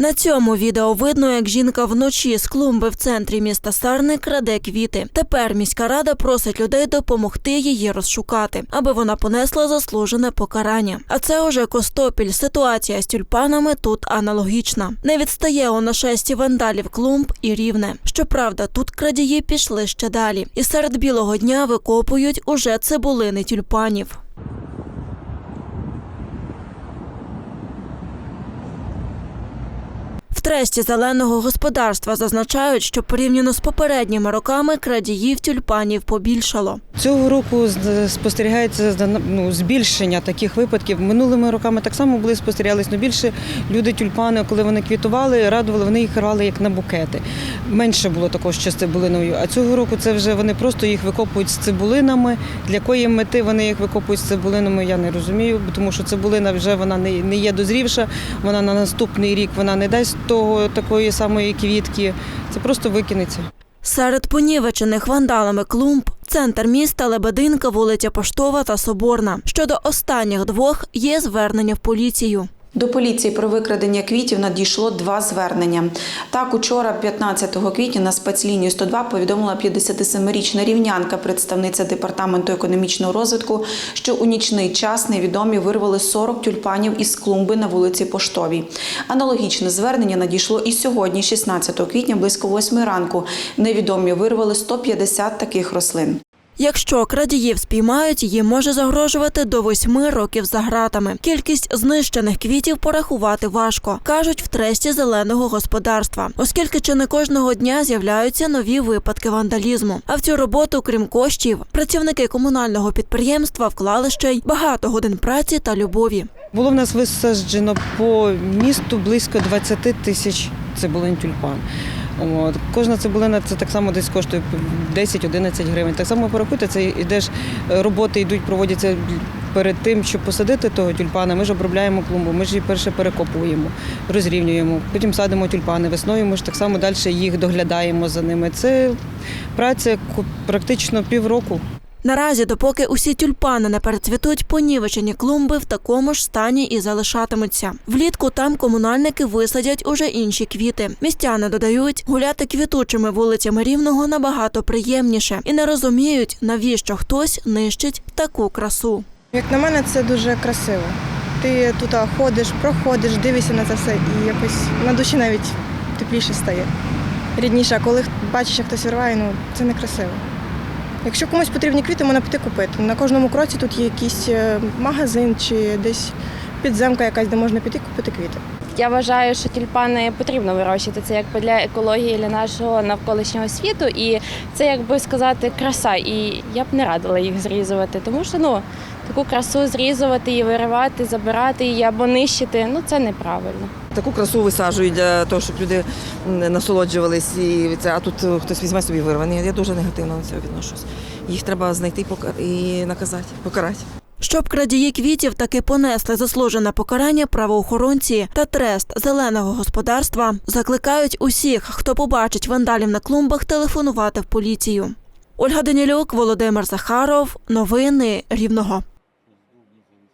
На цьому відео видно, як жінка вночі з клумби в центрі міста Сарни краде квіти. Тепер міська рада просить людей допомогти її розшукати, аби вона понесла заслужене покарання. А це уже Костопіль. Ситуація з тюльпанами тут аналогічна. Не відстає у нашесті вандалів клумб і рівне. Щоправда, тут крадії пішли ще далі, і серед білого дня викопують уже цибулини тюльпанів. В зеленого господарства зазначають, що порівняно з попередніми роками крадіїв тюльпанів побільшало. Цього року спостерігається ну, збільшення таких випадків. Минулими роками так само були спостерігались, але більше люди тюльпани, коли вони квітували, радували, вони їх рвали як на букети. Менше було такого ще з цибулиною. А цього року це вже вони просто їх викопують з цибулинами. Для якої мети вони їх викопують з цибулинами, я не розумію, тому що цибулина вже вона не є дозрівша, вона на наступний рік вона не дасть того такої самої квітки. Це просто викинеться. Серед понівечених вандалами клумб центр міста Лебединка, вулиця Поштова та Соборна. Щодо останніх двох є звернення в поліцію. До поліції про викрадення квітів надійшло два звернення. Так, учора, 15 квітня, на спецлінію 102 повідомила 57-річна рівнянка, представниця департаменту економічного розвитку, що у нічний час невідомі вирвали 40 тюльпанів із клумби на вулиці Поштовій. Аналогічне звернення надійшло і сьогодні, 16 квітня, близько 8 ранку. Невідомі вирвали 150 таких рослин. Якщо крадіїв спіймають, їм може загрожувати до восьми років за гратами. Кількість знищених квітів порахувати важко, кажуть в тресті зеленого господарства, оскільки чи не кожного дня з'являються нові випадки вандалізму. А в цю роботу, крім коштів, працівники комунального підприємства вклали ще й багато годин праці та любові. Було в нас висаджено по місту близько 20 тисяч цибулин тюльпан. От. Кожна цибулина це так само десь коштує 10-11 гривень. Так само порахуйте, це ідеш, е, роботи йдуть, проводяться перед тим, щоб посадити того тюльпана. Ми ж обробляємо клумбу, ми ж її перше перекопуємо, розрівнюємо, потім садимо тюльпани. Весною ми ж так само далі їх доглядаємо за ними. Це праця практично півроку. Наразі, допоки усі тюльпани не перецвітуть, понівечені клумби в такому ж стані і залишатимуться. Влітку там комунальники висадять уже інші квіти. Містяни додають, гуляти квітучими вулицями рівного набагато приємніше і не розуміють, навіщо хтось нищить таку красу. Як на мене, це дуже красиво. Ти тут ходиш, проходиш, дивишся на це все і якось на душі навіть тепліше стає. Рідніше, а коли бачиш, як хтось вирває, ну це не красиво. Якщо комусь потрібні квіти, можна піти купити. На кожному кроці тут є якийсь е, магазин чи десь підземка якась, де можна піти купити квіти. Я вважаю, що тюльпани потрібно вирощувати. Це якби для екології, для нашого навколишнього світу, і це, як би сказати, краса. І я б не радила їх зрізувати, тому що ну таку красу зрізувати і виривати, забирати її або нищити ну це неправильно. Таку красу висаджують для того, щоб люди насолоджувались. І це, а тут е, хтось візьме собі вирве. Ні, Я дуже негативно до цього відношусь. Їх треба знайти і наказати, покарати. Щоб крадії квітів таки понесли заслужене покарання, правоохоронці та трест зеленого господарства закликають усіх, хто побачить вандалів на клумбах, телефонувати в поліцію. Ольга Данілюк, Володимир Захаров. Новини Рівного.